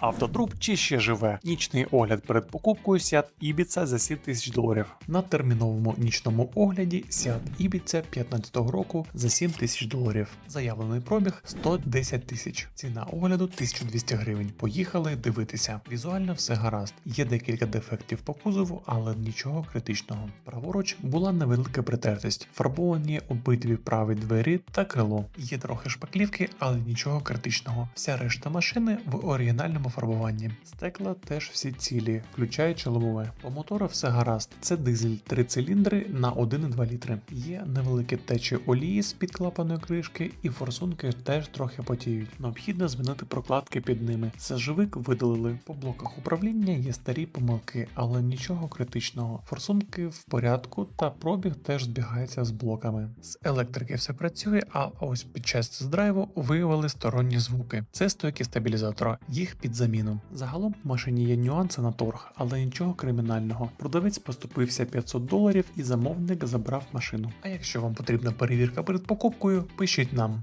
Автодруб чи ще живе. Нічний огляд перед покупкою Seat Ibiza за 7 тисяч доларів. На терміновому нічному огляді Seat Ibiza 15 року за 7 тисяч доларів. Заявлений пробіг 110 тисяч. Ціна огляду 1200 гривень. Поїхали дивитися. Візуально все гаразд. Є декілька дефектів по кузову, але нічого критичного. Праворуч була невелика притертість. Фарбовані обидві праві двері та крило. Є трохи шпаклівки, але нічого критичного. Вся решта машини в оригінальному фарбуванні. Стекла теж всі цілі, включаючи лобове. По мотору все гаразд. Це дизель 3 циліндри на 1,2 літри. Є невеликі течі олії з під клапаної кришки, і форсунки теж трохи потіють. Необхідно змінити прокладки під ними. Сажевик видалили. По блоках управління є старі помилки, але нічого критичного. Форсунки в порядку, та пробіг теж збігається з блоками. З електрики все працює, а ось під час драйву виявили сторонні звуки. Це стойки стабілізатора, їх під заміну. Загалом в машині є нюанси на торг, але нічого кримінального. Продавець поступився 500 доларів і замовник забрав машину. А якщо вам потрібна перевірка перед покупкою, пишіть нам.